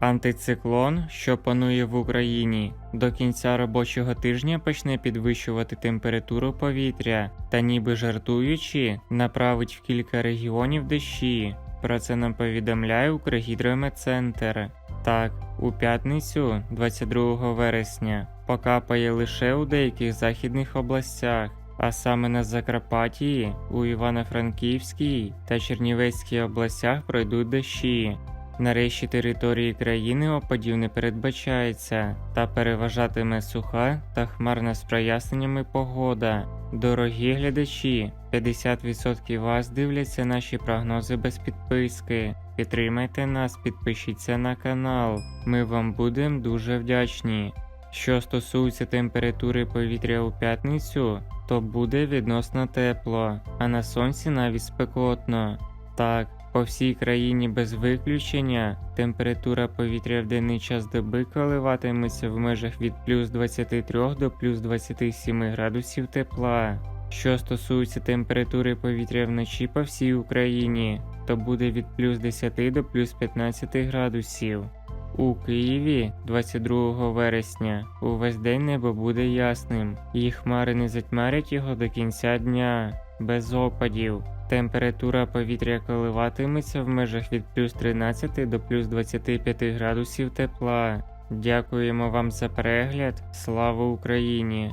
Антициклон, що панує в Україні, до кінця робочого тижня почне підвищувати температуру повітря та, ніби жартуючи, направить в кілька регіонів дощі. Про це нам повідомляє Укргідрометцентр. Так, у п'ятницю, 22 вересня, покапає лише у деяких західних областях, а саме на Закарпатті, у Івано-Франківській та Чернівецькій областях пройдуть дощі. На решті території країни опадів не передбачається та переважатиме суха та хмарна з проясненнями погода. Дорогі глядачі, 50% вас дивляться наші прогнози без підписки. Підтримайте нас, підпишіться на канал. Ми вам будемо дуже вдячні. Що стосується температури повітря у п'ятницю, то буде відносно тепло, а на сонці навіть спекотно. Так, по всій країні без виключення температура повітря в денний час доби коливатиметься в межах від плюс 23 до плюс 27 градусів тепла. Що стосується температури повітря вночі по всій Україні, то буде від плюс 10 до плюс 15 градусів. У Києві 22 вересня увесь день небо буде ясним, і хмари не затьмарять його до кінця дня, без опадів. Температура повітря коливатиметься в межах від плюс 13 до плюс 25 градусів тепла. Дякуємо вам за перегляд. Слава Україні!